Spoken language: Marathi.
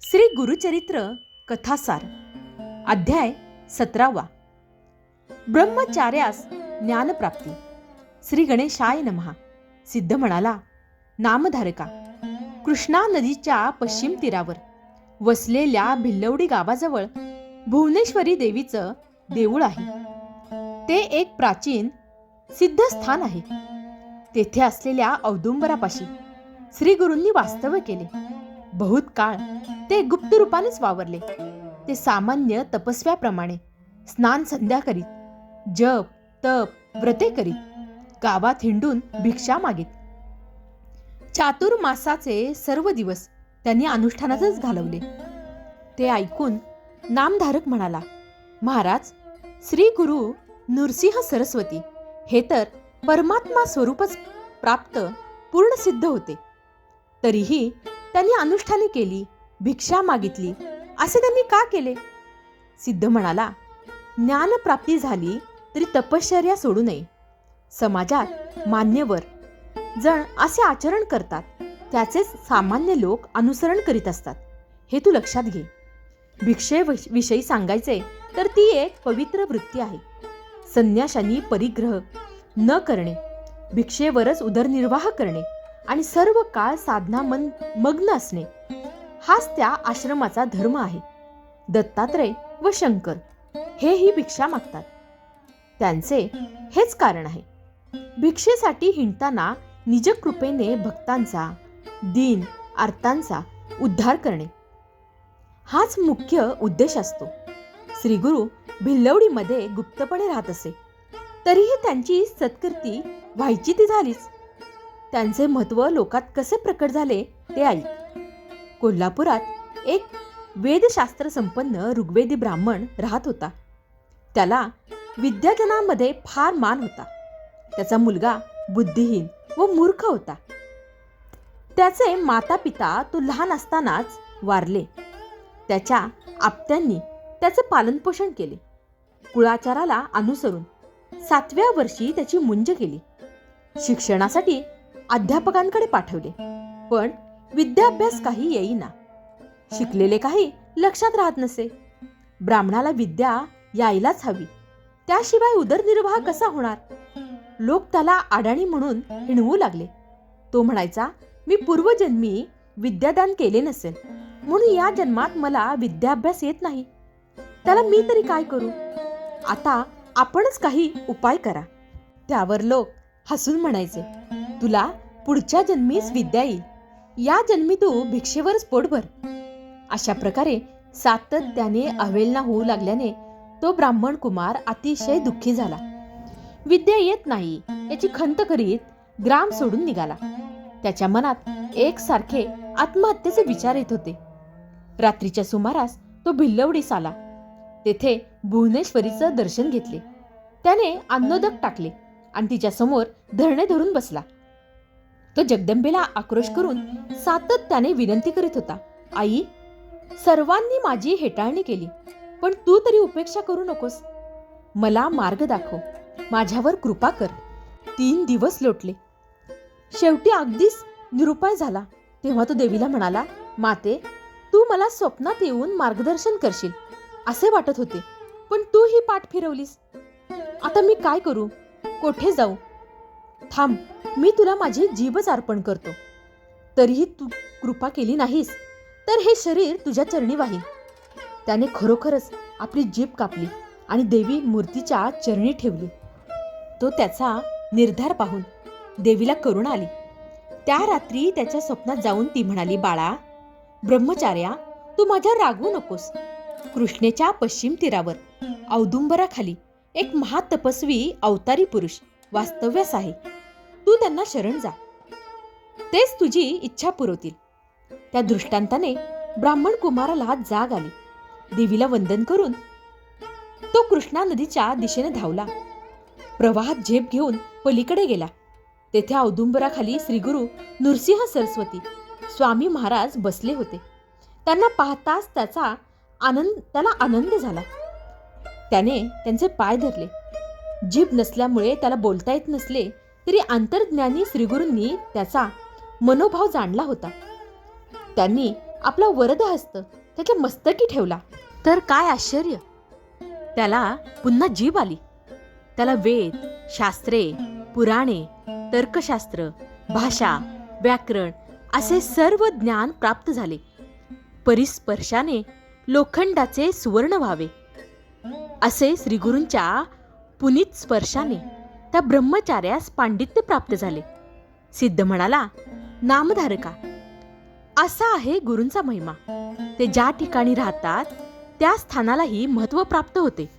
श्री गुरुचरित्र कथासार अध्याय सतरावा. ब्रह्मचार्यास ज्ञानप्राप्ती. श्री गणेशाय नमहा. सिद्ध म्हणाला नामधारका कृष्णा नदीच्या पश्चिम तीरावर वसलेल्या भिल्लवडी गावाजवळ भुवनेश्वरी देवीचं देऊळ आहे. ते एक प्राचीन सिद्ध स्थान आहे. तेथे असलेल्या औदुंबरापाशी श्री गुरूंनी वास्तव्य केले. बहुत काळ ते गुप्त रूपानेच वावरले. ते सामान्य तपस्व्याप्रमाणे स्नान संध्या करीत जप तप व्रते करीत गावात हिंडून भिक्षा मागित. चातुर्मासाचे सर्व दिवस त्यांनी अनुष्ठानातच घालवले. ते ऐकून नामधारक म्हणाला महाराज श्री गुरु नृसिंह सरस्वती हे तर परमात्मा स्वरूपच प्राप्त पूर्ण सिद्ध होते. तरीही त्यांनी अनुष्ठाने केली भिक्षा मागितली. असे त्यांनी का केले? सिद्ध म्हणाला ज्ञानप्राप्ती झाली तरी तपश्चर्या सोडू नये. समाजात मान्यवर जण असे आचरण करतात त्याचेच सामान्य लोक अनुसरण करीत असतात. हे तू लक्षात घे. भिक्षे विषयी सांगायचे तर ती एक पवित्र वृत्ती आहे. संन्याशांनी परिग्रह न करणे भिक्षेवरच उदरनिर्वाह करणे आणि सर्व काळ साधना मन मग्न असणे. हाच त्या आश्रमाचा धर्म आहे. दत्तात्रय व शंकर हेही भिक्षा मागतात. त्यांचे हेच कारण आहे. भिक्षेसाठी हिंडताना निजकृपेने भक्तांचा दीन आर्तांचा उद्धार करणे. हाच मुख्य उद्देश असतो. श्रीगुरु भिल्लवडीमध्ये गुप्तपणे राहत असे. तरीही त्यांची सत्कृती व्हायची ती झालीच. त्यांचे महत्त्व लोकात कसे प्रकट झाले ते ऐक. कोल्हापुरात एक वेदशास्त्र संपन्न ऋग्वेदी ब्राह्मण राहत होता. त्याला विद्याजनामध्ये फार मान होता. त्याचा मुलगा बुद्धिहीन व मूर्ख होता. त्याचे माता पिता तो लहान असतानाच वारले. त्याच्या आप्त्यांनी त्याचे पालनपोषण केले. कुळाचाराला अनुसरून सातव्या वर्षी त्याची मुंज केली. शिक्षणासाठी अध्यापकांकडे पाठवले. पण विद्याभ्यास काही येईना. शिकलेले काही लक्षात राहत नसे. ब्राह्मणाला विद्या यायलाच हवी. त्याशिवाय उदरनिर्वाह कसा होणार? लोक त्याला अडाणी म्हणून हिणवू लागले. तो म्हणायचा मी पूर्वजन्मी विद्यादान केले नसेल. म्हणून या जन्मात मला विद्याभ्यास येत नाही. त्याला मी तरी काय करू? आता आपणच काही उपाय करा. त्यावर लोक हसून म्हणायचे तुला पुढच्या जन्मीच विद्या येईल. या जन्मी तू भिक्षेवरच पोट भर. अशा प्रकारे सातत्याने अवेलना होऊ लागल्याने तो ब्राह्मण कुमार अतिशय दुःखी झाला. विद्या येत नाही याची खंत करीत ग्राम सोडून निघाला. त्याच्या मनात एक सारखे आत्महत्येचे विचार येत होते. रात्रीच्या सुमारास तो भिल्लवडीस आला. तेथे भुवनेश्वरीचं दर्शन घेतले. त्याने अन्नोदक टाकले आणि तिच्या समोर धरणे धरून बसला. तो जगदंबेला आक्रोश करून सातत्याने विनंती करीत होता. आई सर्वांनी माझी हेटाळणी केली पण तू तरी उपेक्षा करू नकोस. मला मार्ग दाखव माझ्यावर कृपा कर. तीन दिवस लोटले. शेवटी अगदीच निरुपाय झाला. तेव्हा तो देवीला म्हणाला माते तू मला स्वप्नात येऊन मार्गदर्शन करशील असे वाटत होते पण तू ही पाठ फिरवलीस. आता मी काय करू? कोठे जाऊ? थांब मी तुला माझी जीवच अर्पण करतो. तरीही तू कृपा केली नाहीस तर हे शरीर तुझ्या चरणी वाहील. त्याने खरोखरच आपली जीभ कापली आणि देवी मूर्तीच्या चरणी ठेवली. तो त्याचा निर्धार पाहून देवीला करुण आली. त्या रात्री त्याच्या स्वप्नात जाऊन ती म्हणाली बाळा ब्रह्मचार्या तू माझ्या रागवू नकोस. कृष्णेच्या पश्चिम तीरावर औदुंबराखाली एक महातपस्वी अवतारी पुरुष वास्तव्यास आहे. तू त्यांना शरण जा. तेच तुझी इच्छा पुरवतील. त्या दृष्टांताने ब्राह्मण कुमाराला जाग आली. देवीला वंदन करून तो कृष्णा नदीच्या दिशेने धावला. प्रवाहात झेप घेऊन पलीकडे गेला. तेथे औदुंबराखाली श्रीगुरु नृसिंह सरस्वती स्वामी महाराज बसले होते. त्यांना पाहताच त्याचा आनंद त्याला आनंद झाला. त्याने त्यांचे पाय धरले. जीभ नसल्यामुळे त्याला बोलता येत नसले तरी अंतर्ज्ञानी श्रीगुरूंनी त्याचा मनोभाव जाणला होता. त्यांनी आपला वरद हस्त त्याच्या मस्तकी ठेवला. तर काय आश्चर्य? त्याला पुन्हा जीभ आली. त्याला वेद शास्त्रे पुराणे तर्कशास्त्र भाषा व्याकरण असे सर्व ज्ञान प्राप्त झाले. परिस्पर्शाने लोखंडाचे सुवर्ण व्हावे. असे श्रीगुरूंच्या पुनीत स्पर्शाने त्या ब्रह्मचार्यास पांडित्य प्राप्त झाले. सिद्ध म्हणाला नामधारका असा आहे गुरूंचा महिमा. ते ज्या ठिकाणी राहतात त्या स्थानालाही महत्त्व प्राप्त होते.